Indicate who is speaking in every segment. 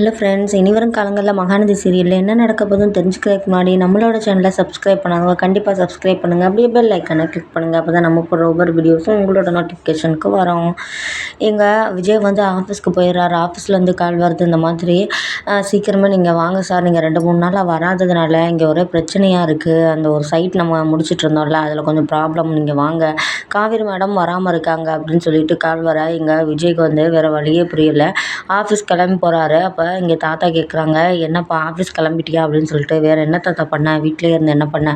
Speaker 1: Hello friends இனி வரும் காலங்களில் மகாநதி சீரியலில் என்ன நடக்க போதும் தெரிஞ்சுக்கிறதுக்கு முன்னாடி நம்மளோட சேனலை சப்ஸ்கிரைப் பண்ணாங்க கண்டிப்பாக சப்ஸ்கிரைப் பண்ணுங்கள் அப்படியே பெல் ஐக்கனை கிளிக் பண்ணுங்கள் அப்போ தான் நம்ம போடுற ஒவ்வொரு வீடியோஸும் உங்களோட நோட்டிஃபிகேஷனுக்கு வரும். எங்கள் விஜய் வந்து ஆஃபீஸ்க்கு போயிடுறாரு. ஆஃபீஸ்லேருந்து கால் வருது. இந்த மாதிரி சீக்கிரமாக நீங்கள் வாங்க சார் நீங்கள் ரெண்டு மூணு நாளாக வராததுனால இங்கே ஒரே பிரச்சனையாக இருக்குது அந்த ஒரு சைட் நம்ம முடிச்சிட்டு இருந்தோம்ல அதில் கொஞ்சம் ப்ராப்ளம் நீங்கள் வாங்க. காவேரி மேடம் வராமல் இருக்காங்க அப்படின்னு சொல்லிட்டு கால் வர. எங்கள் விஜய்க்கு வந்து வேறு வழியே புரியல. ஆஃபீஸ் கிளம்பி போகிறாரு அப்போ இங்கே தாத்தா கேட்குறாங்க என்னப்பா ஆஃபீஸ் கிளம்பிட்டியா? அப்படின்னு சொல்லிட்டு வேறு என்ன தாத்தா பண்ண? வீட்டிலே இருந்து என்ன பண்ண?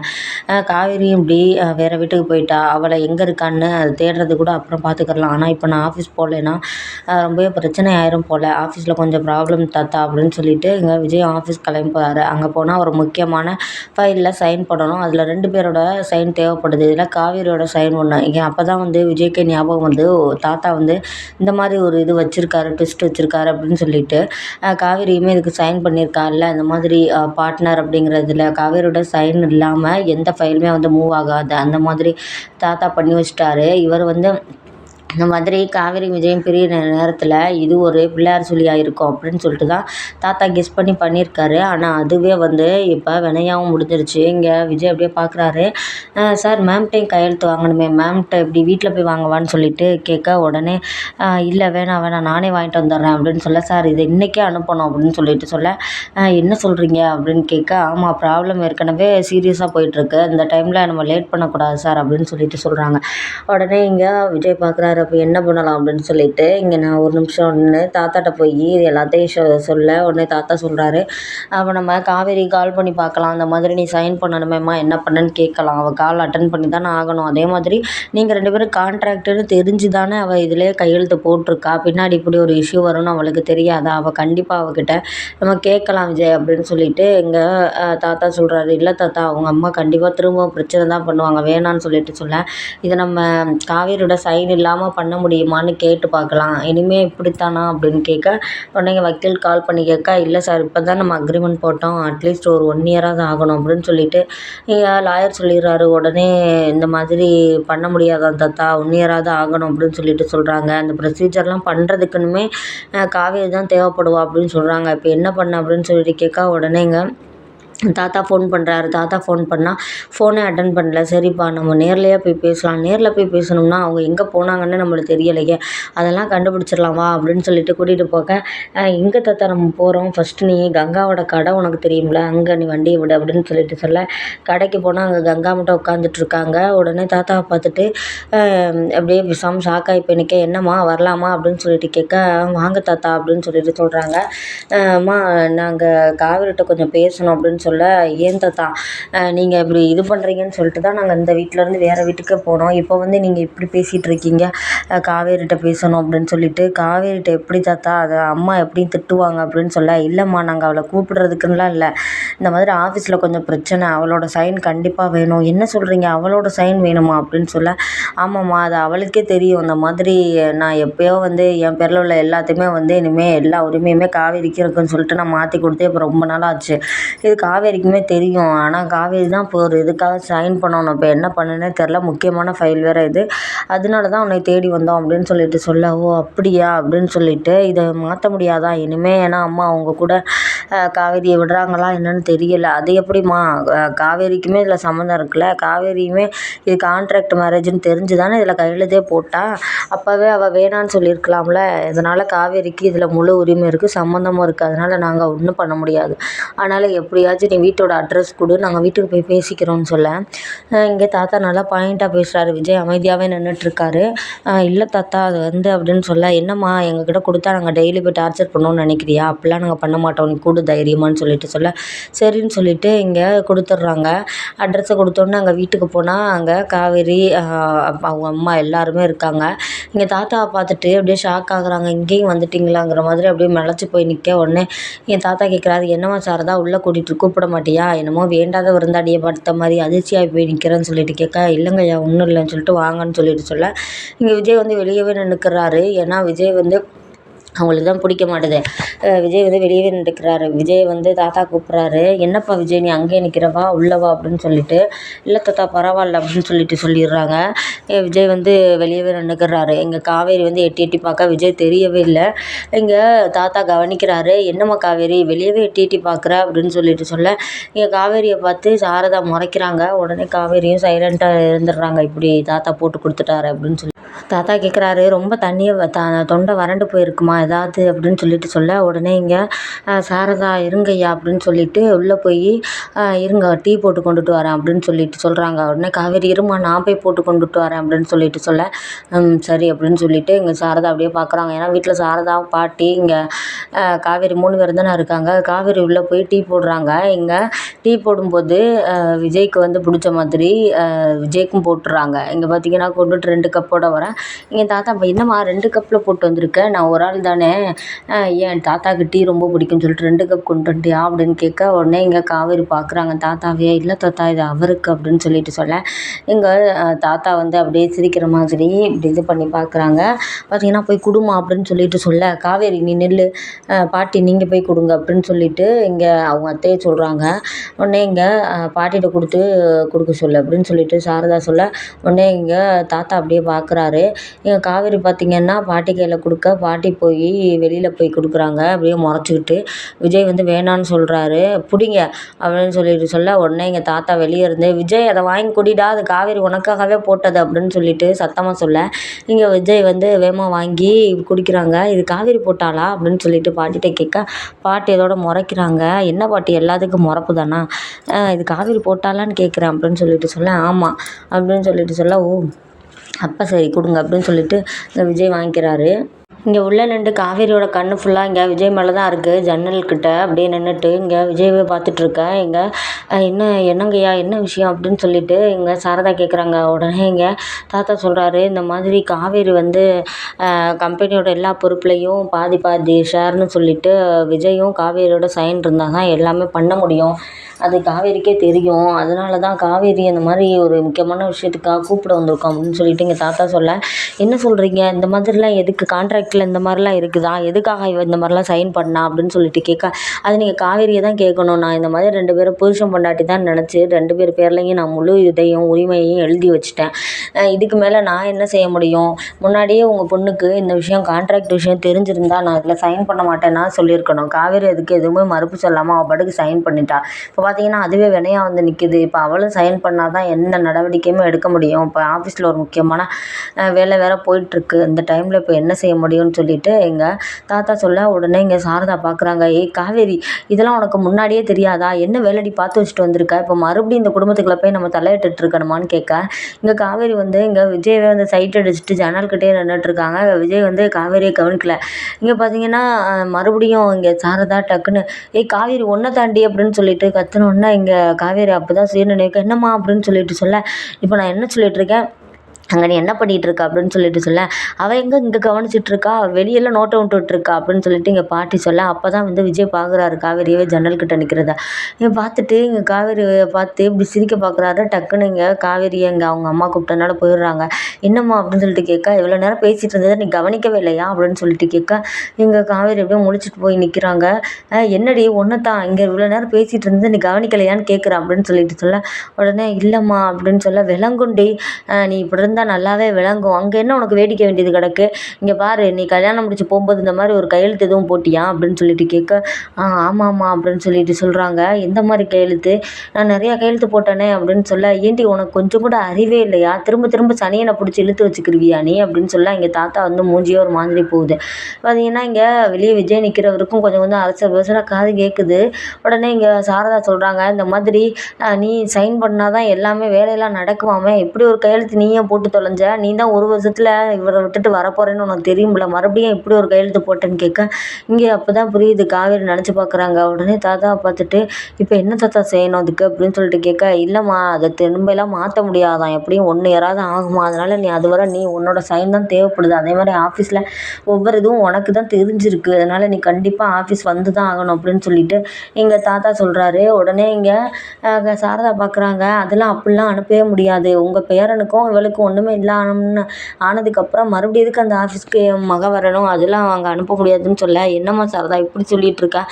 Speaker 1: காவேரியும் இப்படி வேறு வீட்டுக்கு போயிட்டா. அவளை எங்கே இருக்கான்னு தேடுறது கூட அப்புறம் பார்த்துக்கலாம் ஆனால் இப்போ நான் ஆஃபீஸ் போகலைன்னா ரொம்பவே பிரச்சனை ஆயிரும் போல். ஆஃபீஸில் கொஞ்சம் ப்ராப்ளம் தாத்தா அப்படின்னு சொல்லிட்டு இங்கே விஜய் ஆஃபீஸ் கிளம்பி போகிறாரு அங்கே போனால் ஒரு முக்கியமான ஃபைலில் சைன் பண்ணணும் அதில் ரெண்டு பேரோட சைன் தேவைப்படுது. இதில் காவேரியோட சைன் ஒன்று இங்கே அப்போ தான் வந்து விஜய்க்கு ஞாபகம் வந்து தாத்தா வந்து இந்த மாதிரி ஒரு இது வச்சுருக்காரு ட்விஸ்ட் வச்சுருக்காரு அப்படின்னு சொல்லிட்டு காவேரியுமே இதுக்கு சைன் பண்ணியிருக்காள்ல இந்த மாதிரி பார்ட்னர் அப்படிங்கிறதுல காவேரியோட சைன் இல்லாமல் எந்த ஃபைலுமே வந்து மூவ் ஆகாது. அந்த மாதிரி தாத்தா பண்ணி வச்சிட்டாரு. இவர் வந்து இந்த மாதிரி காவேரி விஜயம் பெரிய நேரத்தில் இது ஒரு பிள்ளையார் சொல்லியாக இருக்கும் அப்படின்னு சொல்லிட்டு தான் தாத்தா கெஸ் பண்ணி பண்ணியிருக்காரு. ஆனால் அதுவே வந்து இப்போ வினையாகவும் முடிஞ்சிருச்சு. இங்கே விஜய் அப்படியே பார்க்குறாரு சார் மேம்கிட்டையும் கையெழுத்து வாங்கணுமே. மேம்கிட்ட இப்படி வீட்டில் போய் வாங்கவான்னு சொல்லிட்டு கேட்க உடனே இல்லை வேணாம் வேணாம். நானே வாங்கிட்டு வந்துடுறேன் அப்படின்னு சொல்ல சார் இதை இன்றைக்கே அனுப்பணும் அப்படின்னு சொல்லிட்டு சொல்ல என்ன சொல்கிறீங்க அப்படின்னு கேட்க ஆமாம் ப்ராப்ளம் ஏற்கனவே சீரியஸாக போயிட்டுருக்கு இந்த டைமில் நம்ம லேட் பண்ணக்கூடாது சார் அப்படின்னு சொல்லிட்டு சொல்கிறாங்க உடனே இங்கே விஜய் பார்க்குறாரு அப்போ என்ன பண்ணலாம் அப்படின்னு சொல்லிட்டு இங்கே நான் ஒரு நிமிஷம் ஒன்று தாத்தாட்ட போய் இது எல்லாத்தையும் சொ- சொல்ல. உடனே தாத்தா சொல்கிறாரு அப்போ நம்ம காவேரி கால் பண்ணி பார்க்கலாம். அந்த மாதிரி நீ சைன் பண்ணணுமேம்மா என்ன பண்ணேன்னு கேட்கலாம். அவள் கால் அட்டன் பண்ணி தானே ஆகணும். அதே மாதிரி நீங்கள் ரெண்டு பேரும் கான்ட்ராக்டுன்னு தெரிஞ்சு தானே அவள் இதிலே கையெழுத்து போட்டிருக்கா. பின்னாடி இப்படி ஒரு இஷ்யூ வரும்னு அவளுக்கு தெரியாதா? அவள் கண்டிப்பாக அவகிட்ட நம்ம கேட்கலாம் விஜய் அப்படின்னு சொல்லிட்டு எங்கள் தாத்தா சொல்கிறாரு இல்லை தாத்தா அவங்க அம்மா கண்டிப்பாக திரும்ப பிரச்சனை தான் பண்ணுவாங்க. வேணான்னு சொல்லிட்டு சொல்ல. இதை நம்ம காவேரியோட சைன் இல்லாமல் பண்ண முடியுமான்னு கேட்டு பார்க்கலாம். இனிமேல் இப்படித்தானா அப்படின்னு கேட்க உடனே வக்கீல் கால் பண்ணி கேட்க இல்லை சார் இப்போ தான் நம்ம அக்ரிமெண்ட் போட்டோம். அட்லீஸ்ட் ஒரு ஒன் இயராவது ஆகணும் அப்படின்னு சொல்லிட்டு லாயர் சொல்லிடுறாரு. உடனே இந்த மாதிரி பண்ண முடியாதான் தாத்தா. ஒன் இயராவது ஆகணும் அப்படின்னு சொல்லிட்டு சொல்கிறாங்க அந்த ப்ரொசீஜர்லாம் பண்ணுறதுக்குன்னுமே காவேரி தான் தேவைப்படுவா அப்படின்னு சொல்கிறாங்க இப்போ என்ன பண்ண அப்படின்னு சொல்லிட்டு கேட்க உடனேங்க தாத்தா ஃபோன் பண்ணுறாரு தாத்தா ஃபோன் பண்ணால் ஃபோனே அட்டன் பண்ணல. சரிப்பா நம்ம நேர்லேயே போய் பேசலாம். நேரில் போய் பேசணும்னா அவங்க எங்கே போனாங்கன்னு நம்மளுக்கு தெரியலையே. அதெல்லாம் கண்டுபிடிச்சிடலாம் வா அப்படின்னு சொல்லிட்டு கூட்டிகிட்டு போக எங்கே தாத்தா நம்ம போகிறோம் ஃபஸ்ட்டு நீ கங்காவோட கடை உனக்கு தெரியும்ல. அங்கே நீ வண்டியை விடு அப்படின்னு சொல்லிட்டு சொல்ல. கடைக்கு போனால் அங்கே கங்கா மட்டும் உட்காந்துட்ருக்காங்க உடனே தாத்தாவை பார்த்துட்டு அப்படியே பேசாமல் ஷாக் ஆகி போய் நிற்க என்னம்மா வரலாமா? அப்படின்னு சொல்லிட்டு கேட்க வாங்க தாத்தா அப்படின்னு சொல்லிட்டு சொல்கிறாங்க அம்மா நாங்கள் காவிரிட்ட கொஞ்சம் பேசணும் அப்படின்னு சொல்லி ஏன் தாத்தா நீங்கள் இப்படி இது பண்ணுறீங்கன்னு சொல்லிட்டு தான் நாங்கள் இந்த வீட்டிலேருந்து வேறு வீட்டுக்கு போனோம். இப்போ வந்து நீங்கள் இப்படி பேசிகிட்டு காவேரிகிட்ட பேசணும் அப்படின்னு சொல்லிட்டு காவேரிகிட்ட எப்படி தாத்தா அதை அம்மா எப்படி திட்டுவாங்க அப்படின்னு சொல்ல இல்லைம்மா நாங்கள் அவளை கூப்பிடுறதுக்குன்னுலாம் இல்லை. இந்த மாதிரி ஆஃபீஸில் கொஞ்சம் பிரச்சனை அவளோட சைன் கண்டிப்பாக வேணும். என்ன சொல்கிறீங்க அவளோட சைன் வேணுமா? அப்படின்னு சொல்ல ஆமாம்மா அது அவளுக்கே தெரியும். இந்த மாதிரி நான் எப்போயோ வந்து என் பேரில் உள்ள எல்லாத்தையுமே வந்து இனிமேல் எல்லா உரிமையுமே காவேரிக்கு இருக்குன்னு சொல்லிட்டு நான் மாற்றி கொடுத்தே இப்போ ரொம்ப நாள் ஆச்சு. இது காவேரிக்குமே தெரியும். ஆனால் காவேரி தான் இப்போ ஒரு இதுக்காக சைன் பண்ணணும். இப்போ என்ன பண்ணுன்னே தெரில முக்கியமான ஃபைல் வேறு இது. அதனால தான் உன்னை தேடி வந்தோம் அப்படின்னு சொல்லிட்டு சொல்ல ஓ அப்படியா? அப்படின்னு சொல்லிட்டு இதை மாற்ற முடியாதா? இனிமேல் ஏன்னா அம்மா அவங்க கூட காவேரியை விடுறாங்களா என்னன்னு தெரியல. அது எப்படிம்மா? காவேரிக்குமே இதில் சம்மந்தம் இருக்குல்ல? காவேரியுமே இது கான்ட்ராக்ட் மேரேஜ்னு தெரிஞ்சு தானே இதில் கையெழுத்தே போட்டா? அப்போவே அவள் வேணான்னு சொல்லியிருக்கலாம்ல. இதனால் காவேரிக்கு இதில் முழு உரிமை இருக்குது சம்மந்தமும் இருக்குது அதனால் நாங்கள் ஒன்றும் பண்ண முடியாது. அதனால் எப்படியாச்சும் நீ வீட்டோட அட்ரஸ் கொடு நாங்கள் வீட்டுக்கு போய் பேசிக்கிறோம்னு சொல்ல. இங்கே தாத்தா நல்லா பாயிண்ட்டாக பேசுகிறாரு விஜய் அமைதியாகவே நின்றுட்டுருக்காரு இல்லை தாத்தா அது வந்து அப்படின்னு சொல்ல. என்னம்மா எங்ககிட்ட கொடுத்தா நாங்கள் டெய்லி போய் டார்ச்சர் பண்ணணும்னு நினைக்கிறியா? அப்படிலாம் நாங்கள் பண்ண மாட்டோம். நீ கொடு தைரியமான்னு சொல்லிட்டு சொல்ல சரின்னு சொல்லிட்டு இங்கே கொடுத்துட்றாங்க. அட்ரஸை கொடுத்தோன்னே அங்கே வீட்டுக்கு போனால் அங்கே காவேரி அவங்க அம்மா எல்லாருமே இருக்காங்க. இங்கே தாத்தாவை பார்த்துட்டு அப்படியே ஷாக் ஆகுறாங்க. இங்கேயும் வந்துட்டிங்களாங்கிற மாதிரி அப்படியே மிளச்சி போய் நிற்க உடனே என் தாத்தா கேட்குறாரு என்னம்மா சாரதா உள்ளே கூட்டிகிட்டு கூப்பிட மாட்டியா? என்னமோ வேண்டாத விருந்தாடியை பார்த்த மாதிரி அதிர்ச்சியாகி போய் நிற்கிறேன்னு சொல்லிட்டு கேட்க இல்லைங்கய்யா ஒன்றும் இல்லைன்னு சொல்லிட்டு வாங்கன்னு சொல்லிட்டு சொல்ல. இங்கே விஜய் வந்து வெளியவே நின்றுக்கிறாரு ஏன்னா விஜய் வந்து அவங்களுக்கு தான் பிடிக்க மாட்டுது விஜய் வந்து வெளியவே நின்றுக்கிறாரு. விஜய் வந்து தாத்தா கூப்பிட்றாரு. என்னப்பா விஜய் நீ அங்கேயே நிற்கிற வா உள்ளே வா அப்படின்னு சொல்லிட்டு இல்லை தாத்தா பரவாயில்ல அப்படின்னு சொல்லிட்டு சொல்லிடுறாங்க. விஜய் வந்து வெளியவே நின்றுக்கிறாரு. இங்கே காவேரி வந்து எட்டி எட்டி பார்க்க விஜய் தெரியவே இல்லை. இங்கே தாத்தா கவனிக்கிறாரு. என்னம்மா காவேரி வெளியவே எட்டி எட்டி பார்க்குற அப்படின்னு சொல்லிட்டு சொல்ல. இங்கே காவேரியை பார்த்து சாரதா முறைக்கிறாங்க. உடனே காவேரியும் சைலண்ட்டாக இருந்துடுறாங்க. இப்படி தாத்தா போட்டு கொடுத்துட்டாரு அப்படின்னு சொல்லி தாத்தா கேட்குறாரு ரொம்ப தண்ணியை த தொண்டை வறண்டு போயிருக்குமா? ஏதாவது? அப்படின்னு சொல்லிட்டு சொல்ல உடனே இங்கே சாரதா இருங்கய்யா அப்படின்னு சொல்லிட்டு உள்ளே போய் இருங்க டீ போட்டு கொண்டுட்டு வரேன் அப்படின்னு சொல்லிட்டு சொல்கிறாங்க உடனே காவேரி இருமா நான் போய் போட்டு கொண்டுட்டு வரேன் அப்படின்னு சொல்லிட்டு சொல்ல சரி அப்படின்னு சொல்லிட்டு இங்கே சாரதா அப்படியே பார்க்குறாங்க ஏன்னா வீட்டில் சாரதா பாட்டி இங்கே காவேரி மூணு பேர் தானே இருக்காங்க. காவேரி உள்ளே போய் டீ போடுறாங்க. இங்கே டீ போடும்போது விஜய்க்கு வந்து பிடிச்ச மாதிரி விஜய்க்கும் போட்டுடுறாங்க இங்கே பார்த்தீங்கன்னா கொண்டுட்டு ரெண்டு கப்போட போகிறேன் எங்கள் தாத்தா என்னம்மா ரெண்டு கப்பில் போட்டு வந்திருக்க? நான் ஒரு ஆள் தானே. ஏன் தாத்தாவுக்கு டீ ரொம்ப பிடிக்கும்னு சொல்லிட்டு ரெண்டு கப் கொண்டு வந்துட்டியா அப்படின்னு கேட்க உடனே இங்கே காவேரி பார்க்குறாங்க தாத்தாவே இல்லை தாத்தா இது அவருக்கு அப்படின்னு சொல்லிட்டு சொல்ல. எங்கள் தாத்தா வந்து அப்படியே சிரிக்கிற மாதிரி இப்படி இது பண்ணி பார்க்குறாங்க பார்த்தீங்கன்னா போய் கொடுமா அப்படின்னு சொல்லிட்டு சொல்ல. காவேரி நீ நெல் பாட்டி நீங்கள் போய் கொடுங்க அப்படின்னு சொல்லிட்டு இங்கே அவங்க அத்தையை சொல்கிறாங்க உடனே இங்கே பாட்டிகிட்ட கொடுத்து கொடுக்க சொல்லு அப்படின்னு சொல்லிட்டு சாரதா சொல்ல. உடனே இங்கே தாத்தா அப்படியே பார்க்குறாரு எங்கள் காவேரி பார்த்திங்கன்னா பாட்டி கையில் கொடுக்க பாட்டி போய் வெளியில் போய் கொடுக்குறாங்க. அப்படியே முறைச்சிக்கிட்டு விஜய் வந்து வேணான்னு சொல்கிறாரு பிடிங்க அப்படின்னு சொல்லிட்டு சொல்ல உடனே எங்கள் தாத்தா வெளியே இருந்து விஜய் அதை வாங்கி குடிடா. அது காவேரி உனக்காகவே போட்டது அப்படின்னு சொல்லிட்டு சத்தமாக சொல்ல. இங்கே விஜய் வந்து வேகமாக வாங்கி குடிக்கிறாங்க. இது காவேரி போட்டாளா? அப்படின்னு சொல்லிட்டு பாட்டிகிட்ட கேட்க பாட்டி இதோட முறைக்கிறாங்க. என்ன பாட்டி? எல்லாத்துக்கும் முறப்பு தானா? இது காவேரி போட்டாலான்னு கேட்குறேன் அப்படின்னு சொல்லிட்டு சொல்ல ஆமாம் அப்படின்னு சொல்லிட்டு சொல்ல ஓ அப்போ சரி கொடுங்க அப்படின்னு சொல்லிட்டு இந்த விஜய் வாங்கிக்கிறாரு. இங்கே உள்ளே நின்று காவேரியோட கண்ணு ஃபுல்லாக இங்கே விஜய் மேலே தான் இருக்குது ஜன்னல்கிட்ட அப்படியே நின்றுட்டு இங்கே விஜயவே பார்த்துட்ருக்கேன் இங்கே என்ன என்னங்கய்யா என்ன விஷயம் அப்படின்னு சொல்லிட்டு இங்கே சாரதா கேட்குறாங்க உடனே இங்கே தாத்தா சொல்கிறாரு இந்த மாதிரி காவேரி வந்து கம்பெனியோட எல்லா பொறுப்புலையும் பாதி பாதி ஷேர்னு சொல்லிட்டு விஜயும் காவேரியோட சைன் இருந்தால் தான் எல்லாமே பண்ண முடியும். அது காவேரிக்கே தெரியும். அதனால தான் காவேரி அந்த மாதிரி ஒரு முக்கியமான விஷயத்துக்காக கூப்பிட வந்திருக்கோம் அப்படின்னு சொல்லிட்டு எங்கள் தாத்தா சொல்ல என்ன சொல்கிறீங்க இந்த மாதிரிலாம் எதுக்கு கான்ட்ராக்டில் இந்த மாதிரிலாம் இருக்குதா? எதுக்காக இவ இந்த மாதிரிலாம் சைன் பண்ணா? அப்படின்னு சொல்லிட்டு கேட்க அது நீங்கள் காவேரியை தான் கேட்கணும். நான் இந்த மாதிரி ரெண்டு பேரும் புருஷன் பொண்டாட்டி தான் நினச்சி ரெண்டு பேர் பேர்லேயும் நான் முழு இதையும் உரிமையையும் எழுதி வச்சுட்டேன். இதுக்கு மேலே நான் என்ன செய்ய முடியும்? முன்னாடியே உங்கள் பொண்ணுக்கு இந்த விஷயம் கான்ட்ராக்ட் விஷயம் தெரிஞ்சிருந்தா நான் இதில் சைன் பண்ண மாட்டேன்னா சொல்லியிருக்கணும். காவேரி அதுக்கு எதுவுமே மறுப்பு சொல்லாமல் அவள் பாட்டுக்கு சைன் பண்ணிட்டா. இப்போ பார்த்தீங்கன்னா அதுவே வினையாக வந்து நிற்கிது இப்போ அவளும் சைன் பண்ணால் தான் எந்த நடவடிக்கையுமே எடுக்க முடியும். இப்போ ஆஃபீஸில் ஒரு முக்கியமான வேலை வேறு போயிட்டுருக்கு இந்த டைமில் இப்போ என்ன செய்ய முடியும்? முடியும்னு சொல்லிட்டு எங்கள் தாத்தா சொல்ல உடனே இங்கே சாரதா பார்க்குறாங்க ஏய் காவேரி இதெல்லாம் உனக்கு முன்னாடியே தெரியாதா? என்ன வேலடி பார்த்து வச்சுட்டு வந்திருக்க? இப்போ மறுபடியும் இந்த குடும்பத்துக்குள்ளே போய் நம்ம தலையிட்டு இருக்கணுமான்னு கேட்க இங்கே காவேரி வந்து இங்கே விஜயவே வந்து சைட் அடிச்சுட்டு ஜன்னல்கிட்டே நின்றுட்டுருக்காங்க விஜய் வந்து காவேரியை கவனிக்கல. இங்கே பார்த்தீங்கன்னா மறுபடியும் இங்கே சாரதா டக்குன்னு ஏய் காவேரி ஒன்றை தாண்டி அப்படின்னு சொல்லிட்டு கத்துன இங்கே காவேரி அப்போ தான் சுயநினைவுக்கு என்னம்மா? அப்படின்னு சொல்லிட்டு சொல்ல இப்போ நான் என்ன சொல்லிகிட்ருக்கேன் அங்கே நீ என்ன பண்ணிகிட்டு இருக்க அப்படின்னு சொல்லிட்டு சொல்ல அவள் எங்கே இங்கே கவனிச்சிட்ருக்கா வெளியெல்லாம் நோட்டம் விட்டுட்ருக்கா அப்படின்னு சொல்லிட்டு இங்கே பாட்டி சொல்ல அப்போ தான் வந்து விஜய் பார்க்குறாரு காவேரியவே ஜன்னல் கிட்ட நிற்கிறத இங்கே பார்த்துட்டு இங்கே காவேரியை பார்த்து இப்படி சிரிக்க பார்க்குறாரு டக்குன்னு இங்கே காவேரியை இங்கே அவங்க அம்மா கூப்பிட்டனால போயிடுறாங்க. என்னம்மா? அப்படின்னு சொல்லிட்டு கேட்க இவ்வளோ நேரம் பேசிகிட்டு இருந்ததை நீ கவனிக்கவே இல்லையா? அப்படின்னு சொல்லிட்டு கேட்க இங்கே காவேரி அப்படியே முழிச்சிட்டு போய் நிற்கிறாங்க என்னடி? ஒன்று தான் இங்கே இவ்வளோ நேரம் பேசிகிட்டு இருந்தது நீ கவனிக்கலையான்னு கேட்குறேன் அப்படின்னு சொல்லிட்டு சொல்ல உடனே இல்லைம்மா அப்படின்னு சொல்ல விலங்குண்டி. நீ இப்படி இருந்தால் நல்லாவே விளங்கும். அங்கே என்ன உனக்கு வேடிக்கை வேண்டியது கிடக்கு? இங்கே பாரு நீ கல்யாணம் முடிச்சு போகும்போது இந்த மாதிரி ஒரு கையெழுத்து எதுவும் போட்டியா? அப்படின்னு சொல்லிட்டு கேட்க ஆ ஆமாம்மா அப்படின்னு சொல்லிட்டு சொல்கிறாங்க எந்த மாதிரி கையெழுத்து? நான் நிறையா கையெழுத்து போட்டேனே அப்படின்னு சொல்ல ஏன்டி உனக்கு கொஞ்சம் கூட அறிவே இல்லையா? திரும்ப திரும்ப சனியனை பிடிச்சி இழுத்து வச்சுக்கிருவியா நீ? அப்படின்னு சொல்ல எங்கள் தாத்தா வந்து மூஞ்சியே ஒரு மாதிரி போகுது. பார்த்தீங்கன்னா இங்கே வெளியே விஜய் நிற்கிறவருக்கும் கொஞ்சம் கொஞ்சம் அரசு அவசர காது கேட்குது உடனே இங்கே சாரதா சொல்கிறாங்க இந்த மாதிரி நீ சைன் பண்ணால் தான் எல்லாமே வேலையெல்லாம் நடக்குவாமே இப்படி ஒரு கையெழுத்து நீயே போட்டு போட்டு தொலைஞ்ச நீ தான் ஒரு வருஷத்தில் இவரை விட்டுட்டு வரப்போகிறேன்னு உனக்கு தெரியும்ல. மறுபடியும் இப்படி ஒரு கையெழுத்து போட்டேன்னு கேட்க இங்கே அப்போ தான் புரியுது காவேரி நினச்சி பார்க்குறாங்க உடனே தாத்தா பார்த்துட்டு இப்போ என்ன தாத்தா செய்யணும் அதுக்கு? அப்படின்னு சொல்லிட்டு கேட்க இல்லைம்மா அதை திரும்பலாம் மாற்ற முடியாதான். எப்படியும் ஒன்று யாராவது ஆகுமா? அதனால் நீ அது வரை நீ உன்னோட சைன் தான் தேவைப்படுது. அதே மாதிரி ஆஃபீஸில் ஒவ்வொரு இதுவும் உனக்கு தான் தெரிஞ்சிருக்கு. அதனால் நீ கண்டிப்பாக ஆஃபீஸ் வந்து தான் ஆகணும். அப்படின்னு சொல்லிட்டு எங்கள் தாத்தா சொல்கிறாரு உடனே இங்கே சாரதா பார்க்குறாங்க அதெல்லாம் அப்படிலாம் அனுப்பவே முடியாது. உங்கள் பேரனுக்கும் இவளுக்கும் ஒன்றுமே இல்லாமல் ஆனதுக்கப்புறம் மறுபடியும் எதுக்கு அந்த ஆஃபீஸ்க்கு என் மகன் வரணும்? அதெல்லாம் அங்கே அனுப்ப முடியாதுன்னு சொல்ல என்னம்மா சாரதா இப்படி சொல்லிட்டு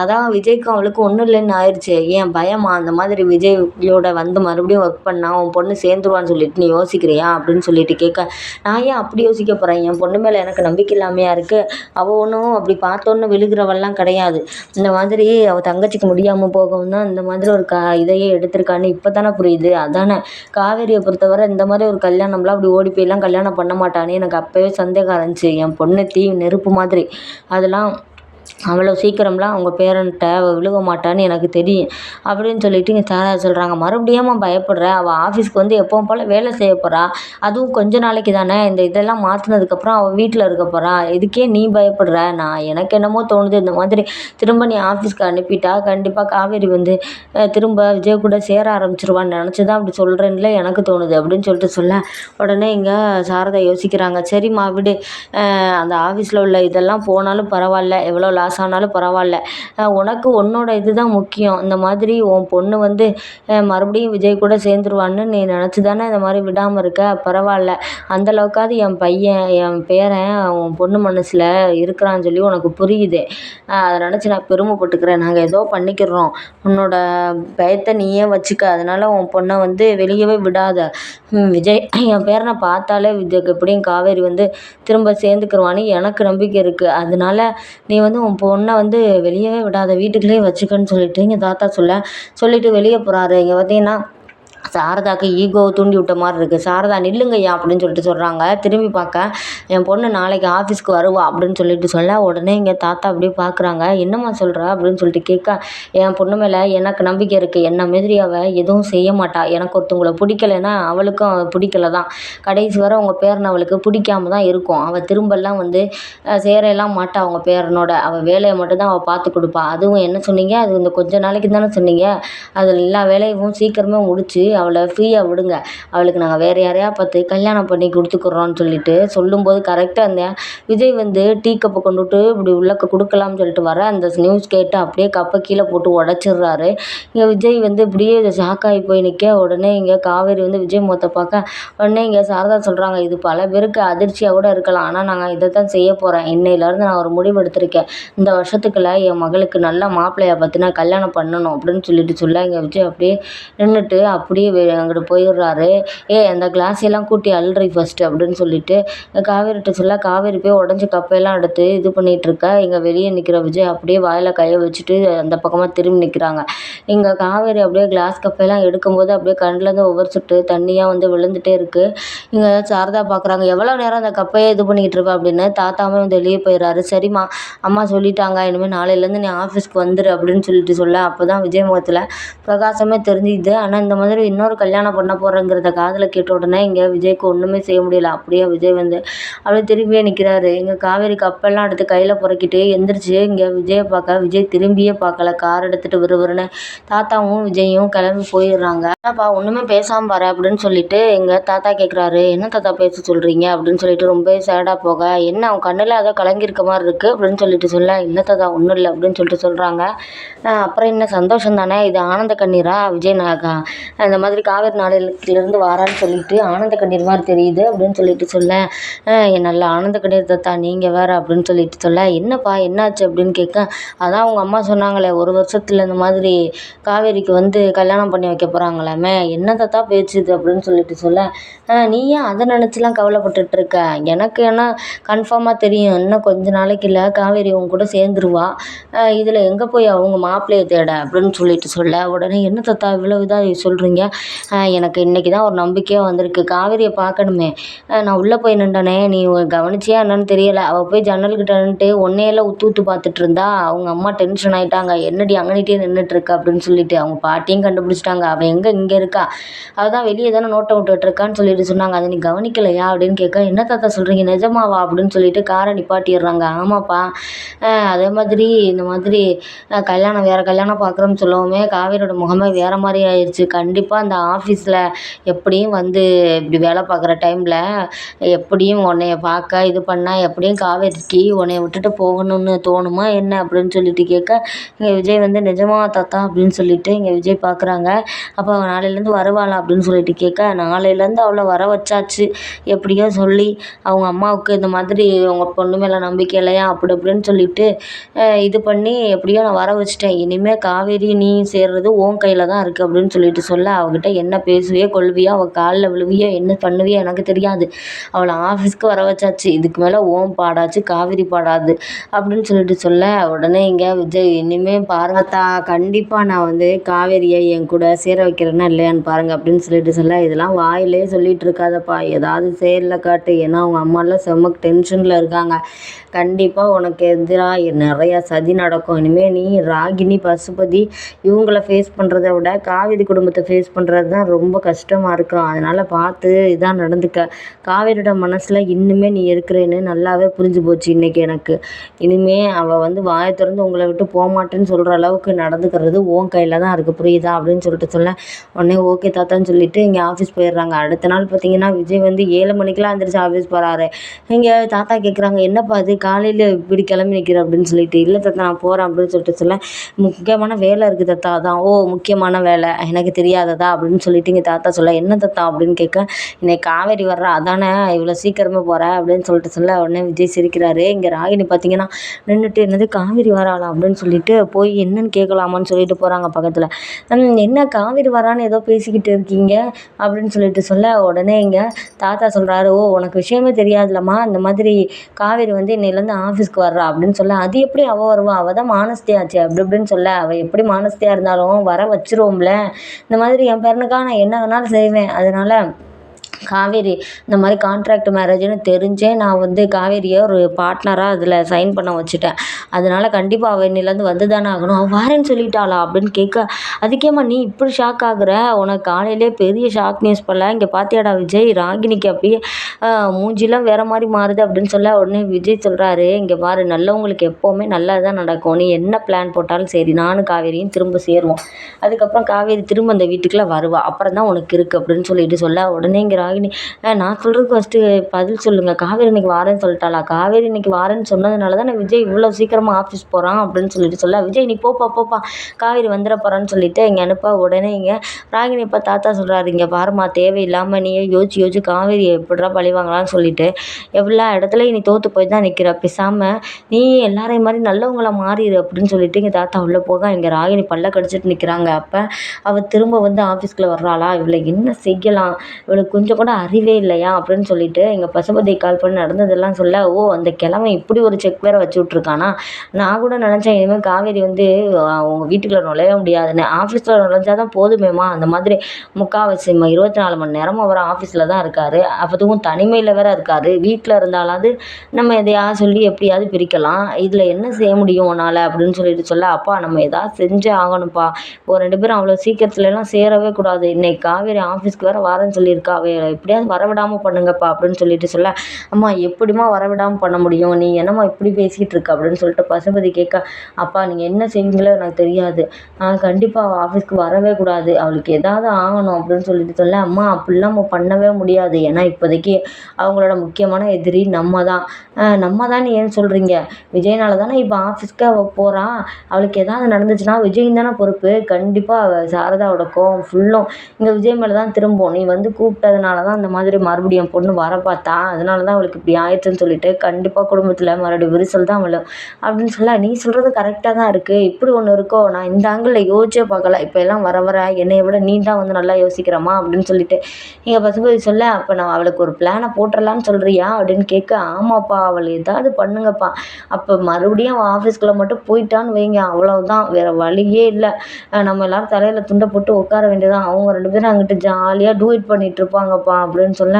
Speaker 1: அதான் விஜய்க்கும் அவளுக்கும் ஒன்றும் இல்லைன்னு ஆயிடுச்சு ஏன் பயமா? அந்த மாதிரி விஜயோட வந்து மறுபடியும் ஒர்க் பண்ணா உன் பொண்ணு சேர்ந்துருவான்னு சொல்லிட்டு நீ யோசிக்கிறியா? அப்படின்னு சொல்லிட்டு கேட்க நான் ஏன் அப்படி யோசிக்க போகிறேன் என் பொண்ணு மேலே எனக்கு நம்பிக்கை இல்லாமையாக இருக்குது அவள் ஒன்றும் அப்படி பார்த்தோன்னு விழுகிறவெல்லாம் கிடையாது. இந்த மாதிரி அவள் தங்கச்சிக்கு முடியாமல் போகவும் தான் இந்த மாதிரி ஒரு க இதையே எடுத்திருக்கான்னு இப்போ தானே புரியுது. அதானே? காவேரியை பொறுத்தவரை இந்த மாதிரி ஒரு கல்யாணம் கல்யாணம்லாம் அப்படி ஓடி போய்லாம் கல்யாணம் பண்ண மாட்டானே. எனக்கு அப்போவே சந்தேகம் இருந்துச்சு என் பொண்ணு தீ நெருப்பு மாதிரி. அதெல்லாம் அவ்வளோ சீக்கிரம்லாம் அவங்க பேரன்ட்ட அவள் விழுக மாட்டான்னு எனக்கு தெரியும். அப்படின்னு சொல்லிட்டு இங்கே சாரதா சொல்கிறாங்க மறுபடியும் ஏம்மா பயப்படுற? அவள் ஆஃபீஸ்க்கு வந்து எப்பவும் போல் வேலை செய்ய போகிறா அதுவும் கொஞ்ச நாளைக்கு தானே. இந்த இதெல்லாம் மாற்றினதுக்கப்புறம் அவள் வீட்டில் இருக்க போகிறா இதுக்கே நீ பயப்படுற? நான் எனக்கு என்னமோ தோணுது. இந்த மாதிரி திரும்ப நீ ஆஃபீஸ்க்கு அனுப்பிட்டா கண்டிப்பாக காவேரி வந்து திரும்ப விஜய் கூட சேர ஆரம்பிச்சிருவான்னு நினச்சி தான் அப்படி சொல்கிறேன்ல எனக்கு தோணுது அப்படின்னு சொல்லிட்டு சொல்ல உடனே இங்கே சாரதா யோசிக்கிறாங்க. சரிம்மா விடு. அந்த ஆஃபீஸில் உள்ள இதெல்லாம் போனாலும் பரவாயில்ல. எவ்வளோ லாஸ் ஆனாலும் பரவாயில்ல. உனக்கு உன்னோட இது தான் முக்கியம். இந்த மாதிரி உன் பொண்ணு வந்து மறுபடியும் விஜய் கூட சேர்ந்துருவான்னு நீ நினச்சி தானே இந்த மாதிரி விடாமல் இருக்க? பரவாயில்ல. அந்தளவுக்காவது என் பையன் என் பேரன் உன் பொண்ணு மனசில் இருக்கிறான்னு சொல்லி உனக்கு புரியுது. அதை நினச்சி நான் பெருமைப்பட்டுக்கிறேன். நாங்கள் ஏதோ பண்ணிக்கிறோம். உன்னோட பயத்தை நீயே வச்சுக்க. அதனால் உன் பொண்ணை வந்து வெளியவே விடாத. விஜய் என் பேரனை பார்த்தாலே விஜய்க்கு எப்படியும் காவேரி வந்து திரும்ப சேர்ந்துக்கிருவான்னு எனக்கு நம்பிக்கை இருக்குது அதனால நீ வந்து உன் பொண்ணை வந்து வெளியவே விடாத வீட்டுக்குள்ளேயே வச்சுக்கன்னு சொல்லிட்டு எங்கள் தாத்தா சொல்ல சொல்லிட்டு வெளியே போகிறாரு இங்கே பார்த்தீங்கன்னா சாரதாக்கு ஈகோவை தூண்டி விட்ட மாதிரி இருக்குது சாரதா நில்லுங்கய்யா அப்படின்னு சொல்லிட்டு சொல்கிறாங்க திரும்பி பார்க்க என் பொண்ணு நாளைக்கு ஆஃபீஸ்க்கு வருவா அப்படின்னு சொல்லிட்டு சொல்ல உடனே இங்கே தாத்தா அப்படியே பார்க்குறாங்க என்னம்மா சொல்கிற அப்படின்னு சொல்லிட்டு கேட்க என் பொண்ணு மேலே எனக்கு நம்பிக்கை இருக்குது என்ன மாதிரி அவள் எதுவும் செய்ய மாட்டா. எனக்கு ஒருத்தவங்கள பிடிக்கலைன்னா அவளுக்கும் பிடிக்கல தான் கடைசி வரை அவங்க பேரன் அவளுக்கு பிடிக்காம தான் இருக்கும். அவள் திரும்பலாம் வந்து அஹ், சேரையெல்லாம் மாட்டா அவங்க பேரனோட. அவள் வேலையை மட்டும்தான் அவள் பார்த்து கொடுப்பா. அதுவும் என்ன சொன்னீங்க? அது இந்த கொஞ்ச நாளைக்கு தானே சொன்னீங்க? அதில் எல்லா வேலையும் சீக்கிரமே முடிச்சு அவளை ஃப்ரீயாக விடுங்க. அவளுக்கு நாங்கள் வேறு யாரையா பார்த்து கல்யாணம் பண்ணி கொடுத்துக்குறோன்னு சொல்லிட்டு சொல்லும்போது கரெக்டாக அந்த விஜய் வந்து டீ கப்பை கொண்டுட்டு இப்படி உள்ளக்க கொடுக்கலாம்னு சொல்லிட்டு வர அந்த நியூஸ் கேட்டு அப்படியே கப்பை கீழே போட்டு உடச்சிடுறாரு. இங்கே விஜய் வந்து இப்படியே ஷாக்காகி போய் நிற்க உடனே இங்கே காவேரி வந்து விஜய் முகத்தை பார்க்க உடனே இங்கே சாரதா சொல்கிறாங்க இது பல பேருக்கு அதிர்ச்சியாக கூட இருக்கலாம். ஆனால் நாங்கள் இதை தான் செய்ய போகிறேன் இன்னையிலேருந்து நான் ஒரு முடிவு எடுத்திருக்கேன். இந்த வருஷத்துக்குள்ள என் மகளுக்கு நல்ல மாப்பிள்ளையை பார்த்து நான் கல்யாணம் பண்ணணும் அப்படின்னு சொல்லிட்டு சொல்ல இங்கே விஜய் அப்படியே நின்றுட்டு அப்படியே வெ- அங்கிட்டு போயிடுறாரு. ஏ அந்த கிளாஸ் எல்லாம் கூட்டி அல்றி ஃபஸ்ட்டு அப்படின்னு சொல்லிட்டு காவேரிட்ட சொல்ல காவேரி போய் உடஞ்ச கப்பையெல்லாம் எடுத்து இது பண்ணிட்டு இங்கே வெளியே நிற்கிற விஜய் அப்படியே வாயில் கையை வச்சுட்டு அந்த பக்கமாக திரும்பி நிற்கிறாங்க இங்கே காவேரி அப்படியே கிளாஸ் கப்பையெல்லாம் எடுக்கும்போது அப்படியே கண்லேருந்து ஒவ்வொரு சுட்டு தண்ணியாக வந்து விழுந்துட்டே இருக்குது இங்கே சாரதா பார்க்குறாங்க எவ்வளோ நேரம் அந்த கப்பையை இது பண்ணிக்கிட்டு அப்படின்னு. தாத்தாமே வந்து வெளியே போயிடுறாரு. சரிம்மா அம்மா சொல்லிட்டாங்க இனிமேல் நாளையிலேருந்து நீ ஆஃபீஸ்க்கு வந்துடு அப்படின்னு சொல்லிட்டு சொல்ல அப்போ தான் விஜய் முகத்தில் பிரகாசமே தெரிஞ்சுது. ஆனால் இந்த மாதிரி இன்னொரு கல்யாணம் பண்ண போகிறேங்கிறத காதில் கேட்ட உடனே இங்கே விஜய்க்கு ஒன்றுமே செய்ய முடியல. அப்படியே விஜய் வந்து அப்படியே திரும்பியே நிற்கிறாரு இங்கே காவேரி கப்பெல்லாம் எடுத்து கையில் புறக்கிட்டு எந்திரிச்சு இங்கே விஜயை பார்க்க விஜய் திரும்பியே பார்க்கல. கார் எடுத்துகிட்டு விறுவிறுன்னு தாத்தாவும் விஜயும் கிளம்பி போயிடுறாங்க. என்னப்பா ஒன்றுமே பேசாமல் பாரு அப்படின்னு சொல்லிட்டு எங்கள் தாத்தா கேட்குறாரு என்ன தாத்தா பேச சொல்கிறீங்க அப்படின்னு சொல்லிட்டு ரொம்ப சேடாக போக என்ன அவன் கண்ணில் அதை கலங்கியிருக்க மாதிரி இருக்குது அப்படின்னு சொல்லிட்டு சொல்ல இல்லை தாத்தா ஒன்றும் இல்லை அப்படின்னு சொல்லிட்டு சொல்கிறாங்க அப்புறம் என்ன சந்தோஷம் தானே? இது ஆனந்த கண்ணீரா? விஜய் நாகா? அந்த இந்த மாதிரி காவேரி நாளையிலேருந்து வாரான்னு சொல்லிட்டு ஆனந்த கண்ணீர் மாதிரி தெரியுது அப்படின்னு சொல்லிட்டு சொல்ல என் நல்ல ஆனந்த கண்ணீர் தத்தா நீங்கள் வேறு அப்படின்னு சொல்லிட்டு சொல்ல என்னப்பா என்னாச்சு? அப்படின்னு கேட்க அதான் அவங்க அம்மா சொன்னாங்களே ஒரு வருஷத்தில் இந்த மாதிரி காவேரிக்கு வந்து கல்யாணம் பண்ணி வைக்க போகிறாங்களாமே என்ன தத்தா பேச்சு இது? அப்படின்னு சொல்லிட்டு சொல்ல நீ ஏன் அதை நினச்சிலாம் கவலைப்பட்டுட்டு இருக்க எனக்கு ஏன்னா கன்ஃபார்மாக தெரியும் இன்னும் கொஞ்ச நாளைக்கு இல்லை காவேரி உங்க கூட சேர்ந்துருவா. இதில் எங்கே போய் அவங்க மாப்பிள்ளையை தேட? அப்படின்னு சொல்லிட்டு சொல்ல உடனே என்ன தத்தா இவ்வளோ இதாக சொல்கிறீங்க எனக்கு இன்றைக்கி தான் ஒரு நம்பிக்கையாக வந்திருக்கு. காவேரியை பார்க்கணுமே. நான் உள்ளே போய் நின்றேனே. நீ கவனிச்சியா என்னன்னு தெரியலை. அவள் போய் ஜன்னல்கிட்ட நின்றுட்டு ஒன்னையெல்லாம் உத்து உத்து பார்த்துட்டு இருந்தா அவங்க அம்மா டென்ஷன் ஆகிட்டாங்க என்னடி அங்கனிட்டே நின்றுட்டுருக்க அப்படின்னு சொல்லிட்டு அவங்க பாட்டியும் கண்டுபிடிச்சிட்டாங்க. அவள் எங்கே இங்கே இருக்கா? அவள் தான் வெளியே தானே நோட்டை விட்டுட்ருக்கான்னு சொல்லிட்டு சொன்னாங்க. அதை நீ கவனிக்கலையா அப்படின்னு கேட்க என்ன தாத்தா சொல்கிறீங்க நிஜமாவா? அப்படின்னு சொல்லிட்டு காரை நிப்பாட்டிடுறாங்க. ஆமாப்பா. அதே மாதிரி இந்த மாதிரி கல்யாணம் வேறு கல்யாணம் பார்க்குறோம்னு சொல்லவுமே காவேரியோட முகமே வேறு மாதிரி ஆயிடுச்சு கண்டிப்பாக அந்த ஆஃபீஸில் எப்படியும் வந்து இப்படி வேலை பார்க்குற டைமில் எப்படியும் உன்னைய பார்க்க இது பண்ண எப்படியும் காவேரிக்கு உன்னைய விட்டுட்டு போகணும்னு தோணுமா என்ன அப்படின்னு சொல்லிட்டு கேட்க இங்கே விஜய் வந்து நிஜமாவா தாத்தா? அப்படின்னு சொல்லிட்டு இங்கே விஜய் பார்க்குறாங்க. அப்போ அவன் நாளையிலேருந்து வருவாளா அப்படின்னு சொல்லிட்டு கேட்க நாளையிலேருந்து அவளை வர வச்சாச்சு. எப்படியோ சொல்லி அவங்க அம்மாவுக்கு இந்த மாதிரி அவங்க பொண்ணு மேலே நம்பிக்கை இல்லையா? அப்படி அப்படின்னு சொல்லிட்டு இது பண்ணி எப்படியோ நான் வர வச்சுட்டேன். இனிமேல் காவேரி நீ சேர்றது ஓன் கையில் தான் இருக்குது அப்படின்னு சொல்லிட்டு சொல்ல அவகிட்ட என்ன பேசுவியோ கொள்வியோ அவள் காலில் விழுவியோ என்ன பண்ணுவியோ எனக்கு தெரியாது. அவளை ஆஃபீஸ்க்கு வர வச்சாச்சு. இதுக்கு மேலே ஓம் பாடாச்சு காவேரி பாடாது அப்படின்னு சொல்லிட்டு சொல்ல உடனே இங்கே விஜய் இனிமேல் பார்வத்தா கண்டிப்பாக நான் வந்து காவேரியை என் கூட சேர வைக்கிறேன்னா இல்லையான்னு பாருங்க அப்படின்னு சொல்லிட்டு சொல்ல இதெல்லாம் வாயிலே சொல்லிட்டு இருக்காதப்பா. ஏதாவது செயலில் காட்டு. ஏன்னா அவங்க அம்மாலாம் செம்ம டென்ஷனில் இருக்காங்க. கண்டிப்பாக உனக்கு எதிராக நிறையா சதி நடக்கும். இனிமேல் நீ ராகினி பசுபதி இவங்கள ஃபேஸ் பண்ணுறத விட காவிரி குடும்பத்தை ஃபேஸ் பண்ணுறது தான் ரொம்ப கஷ்டமாக இருக்கும் அதனால் பார்த்து இதாக நடந்துக்க. காவேரியோட மனசில் இன்னுமே நீ இருக்கிறேன்னு நல்லாவே புரிஞ்சு போச்சு இன்றைக்கி எனக்கு. இனிமே அவள் வந்து வாயை திறந்து உங்களை விட்டு போக மாட்டேன்னு சொல்கிற அளவுக்கு நடந்துக்கிறது உன் கையில் தான் இருக்குது புரியுதா? அப்படின்னு சொல்லிட்டு சொல்ல உடனே ஓகே தாத்தான்னு சொல்லிட்டு இங்கே ஆஃபீஸ் போயிடுறாங்க. அடுத்த நாள் பார்த்தீங்கன்னா விஜய் வந்து ஏழு மணிக்கெலாம் எழுந்திரிச்சு ஆஃபீஸ் போகிறாரு இங்கே தாத்தா கேட்குறாங்க என்னப்பா அது காலையில் இப்படி கிளம்பி நிற்கிற அப்படின்னு சொல்லிட்டு இல்லை தாத்தா நான் போகிறேன் அப்படின்னு சொல்லிட்டு சொல்ல முக்கியமான வேலை இருக்குது தாத்தா. அதான் ஓ முக்கியமான வேலை. எனக்கு தெரியாததா? அப்படின்னு சொல்லிட்டு இங்கே தாத்தா சொல்ல என்ன தாத்தா? அப்படின்னு கேட்க இன்னைக்கு காவேரி வர்றா அதானே இவ்வளோ சீக்கிரமே போகிற அப்படின்னு சொல்லிட்டு சொல்ல உடனே விஜய் சிரிக்கிறாரு. இங்கே ராகினி பார்த்தீங்கன்னா நின்றுட்டு என்னது காவேரி வராளா? அப்படின்னு சொல்லிட்டு போய் என்னன்னு கேட்கலாமான்னு சொல்லிட்டு போகிறாங்க பக்கத்தில். என்ன காவேரி வரான்னு ஏதோ பேசிக்கிட்டு இருக்கீங்க? அப்படின்னு சொல்லிட்டு சொல்ல உடனே இங்கே தாத்தா சொல்கிறாரு ஓ உனக்கு விஷயமே தெரியாதுலம்மா. இந்த மாதிரி காவேரி வந்து இன்னையிலேருந்து ஆஃபீஸ்க்கு வர்றா? அப்படின்னு சொல்ல அது எப்படி அவள் வருவா? அவள் தான் மானஸ்தியாச்சு அப்படி இப்படின்னு சொல்ல அவள் எப்படி மானஸ்தியாக இருந்தாலும் வர வச்சிருவோம்ல. இந்த மாதிரி என் பேரனுக்காக நான் என்ன வேணாலும் செய்வேன். அதனால் காவேரி இந்த மாதிரி கான்ட்ராக்ட் மேரேஜ்னு தெரிஞ்சே நான் வந்து காவேரியை ஒரு பார்ட்னராக அதில் சைன் பண்ண வச்சுட்டேன். அதனால் கண்டிப்பாக அவள் இன்னிலேருந்து வந்து தானே ஆகணும். அவள் வாரேன்னு சொல்லிட்டாளா அப்படின்னு கேட்க அதுக்கேம்மா நீ இப்படி ஷாக் ஆகுற? உனக்கு காலையிலே பெரிய ஷாக் நியூஸ் பண்ணல இங்கே பார்த்தியாடா விஜய் ராகினிக்கு அப்படியே மூஞ்சிலாம் வேறு மாதிரி மாறுது அப்படின்னு சொல்ல உடனே விஜய் சொல்கிறாரு இங்கே பாரு நல்லவங்களுக்கு எப்போவுமே நல்லா தான் நடக்கும். நீ என்ன பிளான் போட்டாலும் சரி நானும் காவேரியும் திரும்ப சேருவோம். அதுக்கப்புறம் காவேரி திரும்ப அந்த வீட்டுக்குள்ளே வருவா. அப்புறம் தான் உனக்கு இருக்குது அப்படின்னு சொல்லிட்டு சொல்ல உடனேங்கிற. ராகினி. நான் சொல்கிறதுக்கு ஃபஸ்ட்டு பதில் சொல்லுங்கள் காவேரி இன்னைக்கு வாரேன்னு சொல்லிட்டாளா? காவேரி இன்னைக்கு வாரேன்னு சொன்னதுனால தான் விஜய் இவ்வளோ சீக்கிரமாக ஆஃபீஸ் போகிறான் அப்படின்னு சொல்லிட்டு சொல்ல. விஜய் நீ போப்பா போப்பா. காவேரி வந்துட போகிறான்னு சொல்லிட்டு இங்கே அனுப்ப. உடனே இங்கே ராகினி இப்போ தாத்தா சொல்கிறாரு இங்கே பாருமா தேவையில்லாமல் நீயே யோசிச்சு யோசிச்சு காவேரி எப்படிடா பழி வாங்கலாம்னு சொல்லிட்டு. எல்லா இடத்துலையும் நீ தோற்று போய் தான் நிற்கிற பேசாமல் நீ எல்லாரையும் மாதிரி நல்லவங்களா மாறிடு அப்படின்னு சொல்லிட்டு இங்கே தாத்தா உள்ளே போக இங்கே ராகினி பல்ல கடிச்சிட்டு நிற்கிறாங்க அப்போ அவள் திரும்ப வந்து ஆஃபீஸ்க்குள்ளே வர்றாளா? இவளை என்ன செய்யலாம்? இவளுக்கு கொஞ்சம் கூட அறிவே இல்லையா அப்படின்னு சொல்லிட்டு எங்கள் பசுபதி கால் பண்ணி நடந்ததெல்லாம் சொல்ல ஓ அந்த கிழமை இப்படி ஒரு செக் வேறு வச்சு விட்ருக்கானா நான் கூட நினச்சேன் இனிமேல் காவேரி வந்து உங்கள் வீட்டுக்குள்ளே நுழைய முடியாதுன்னு. ஆஃபீஸில் நுழைஞ்சா தான் போதுமேம்மா. அந்த மாதிரி முக்கால்வாசி இருபத்தி நாலு மணி நேரமும் அவர் ஆஃபீஸில் தான் இருக்கார். அப்போதும் தனிமையில் வேற இருக்கார். வீட்டில் இருந்தாலாவது நம்ம எதையா சொல்லி எப்படியாவது பிரிக்கலாம். இதில் என்ன செய்ய முடியும் உன்னால் அப்படின்னு சொல்லிட்டு சொல்ல அப்பா நம்ம எதாவது செஞ்சே ஆகணும்ப்பா. ஒரு ரெண்டு பேரும் அவ்வளோ சீக்கிரத்துலலாம் சேரவே கூடாது. இன்னைக்கு காவேரி ஆஃபீஸ்க்கு வேறு வரேன்னு சொல்லியிருக்கா. எப்படியாவது வரவிடாமல் பண்ணுங்கப்பா அப்படின்னு சொல்லிட்டு சொல்ல அம்மா எப்படிம்மா வரவிடாமல் பண்ண முடியும்? நீ என்னம்மா இப்படி பேசிகிட்டு இருக்க? அப்படின்னு சொல்லிட்டு பசுபதி கேட்க அப்பா நீங்கள் என்ன செய்வீங்களோ எனக்கு தெரியாது. நான் கண்டிப்பாக அவள் ஆஃபீஸ்க்கு வரவே கூடாது. அவளுக்கு எதாவது ஆகணும். அப்படின்னு சொல்லிட்டு சொல்ல அம்மா அப்படிலாம் நம்ம பண்ணவே முடியாது. ஏன்னா இப்போதைக்கு அவங்களோட முக்கியமான எதிரி நம்ம தான் நம்ம தான் ஏன் சொல்கிறீங்க விஜய்னால தானே இப்போ ஆஃபீஸ்க்கு அவள் போகிறா அவளுக்கு எதாவது நடந்துச்சுன்னா விஜய் தானே பொறுப்பு. கண்டிப்பாக அவள் சாரதாவோட கோவம் ஃபுல்லும் இங்கே விஜய் மேலே தான் திரும்பும். நீ வந்து கூப்பிட்டதுனால தான் அந்த மாதிரி மறுபடியும் பொண்ணு வர பார்த்தா அதனால தான் அவளுக்கு இப்படி ஆயிடுச்சுன்னு சொல்லிட்டு கண்டிப்பாக குடும்பத்தில் மறுபடியும் விரிசல் தான் விழும். அப்படின்னு சொல்ல நீ சொல்கிறது கரெக்டாக தான் இருக்குது இப்படி ஒன்று இருக்கோ நான் இந்த ஆங்கிளில் யோசிச்சே பார்க்கல. இப்போ எல்லாம் வர வர என்னை விட நீ தான் வந்து நல்லா யோசிக்கிறம்மா அப்படின்னு சொல்லிட்டு. எங்கள் பசுபதி சொல்ல அப்போ நான் அவளுக்கு ஒரு பிளானை போட்டுடலான்னு சொல்கிறியா அப்படின்னு கேட்க ஆமாப்பா அவள் ஏதாவது பண்ணுங்கப்பா. அப்போ மறுபடியும் அவள் ஆஃபீஸ்க்குள்ளே மட்டும் போயிட்டான்னு வைங்க. அவ்வளோதான் வேறு வழியே இல்லை. நம்ம எல்லோரும் தலையில் துண்டை போட்டு உட்கார வேண்டியதான் அவங்க ரெண்டு பேரும் அங்கிட்டு ஜாலியாக டூ இட் இருப்பாங்க இருப்பாங்கப்பா பார்ப்பான் அப்படின்னு சொல்ல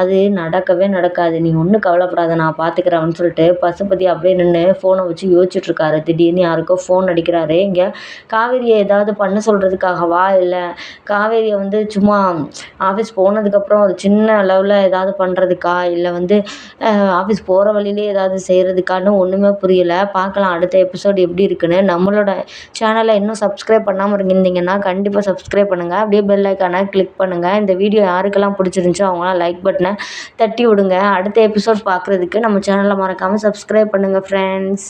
Speaker 1: அது நடக்கவே நடக்காது. நீ ஒன்றும் கவலைப்படாத நான் பார்த்துக்கிறேன் அப்படின்னு சொல்லிட்டு பசுபதி அப்படியே நின்று ஃபோனை வச்சு யோசிச்சுட்ருக்காரு. திடீர்னு யாருக்கோ ஃபோன் அடிக்கிறாரு. இங்கே காவேரியை ஏதாவது பண்ண சொல்கிறதுக்காகவா இல்லை? காவேரியை வந்து சும்மா ஆஃபீஸ் போனதுக்கப்புறம் ஒரு சின்ன அளவில் ஏதாவது பண்ணுறதுக்கா இல்லை வந்து ஆஃபீஸ் போகிற வழியிலே ஏதாவது செய்கிறதுக்கான்னு ஒன்றுமே புரியலை. பார்க்கலாம் அடுத்த எபிசோடு எப்படி இருக்குன்னு. நம்மளோட சேனலை இன்னும் சப்ஸ்கிரைப் பண்ணாமல் இருந்தீங்கன்னா கண்டிப்பாக சப்ஸ்கிரைப் பண்ணுங்கள் அப்படியே பெல் ஐக்கானை கிளிக் பண்ணுங்கள் இந்த வீடியோ யாருக்கெல்லாம் பிடிச்சி பிடிச்சிருந்துச்சோ அவங்களாம் லைக் பட்டனை தட்டி விடுங்க. அடுத்த எபிசோட் பார்க்குறதுக்கு நம்ம சேனலை மறக்காமல் சப்ஸ்கிரைப் பண்ணுங்கள் ஃப்ரெண்ட்ஸ்